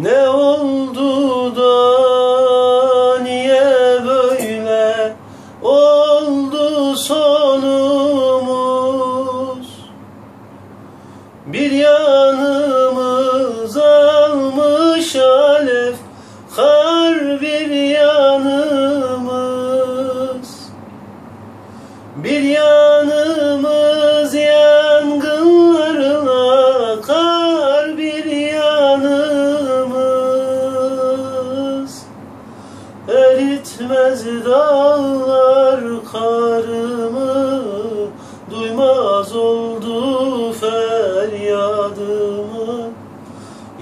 Ne oldu da niye böyle oldu sonumuz? Bir yanımız almış alev kar bir yanımız. Bir yanımız Eritmez dağlar karımı Duymaz oldu feryadımı.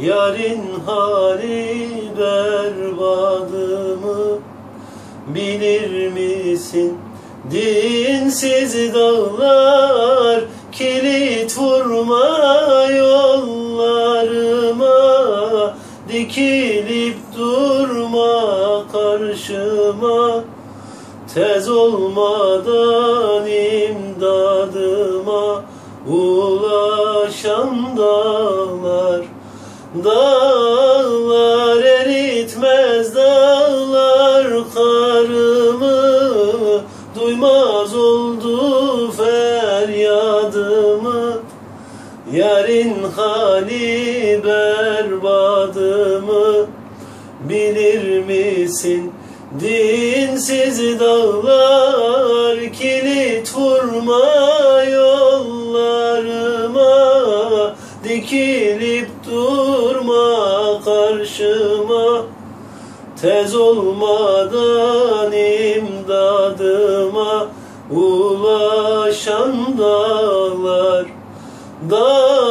Yarın hali berbadımı Bilir misin? Dinsiz dağlar Kilit vurma yollarıma Dikilip durma karşıma Tez olmadan imdadıma Ulaşan dağlar Dağlar eritmez dağlar karımı Duymaz oldu feryadımı Yarın hali berbadımı Bilir misin dinsiz dağlar Kilit vurma yollarıma Dikilip durma karşıma. Tez olmadan imdadıma Ulaşan dağlar Dağlar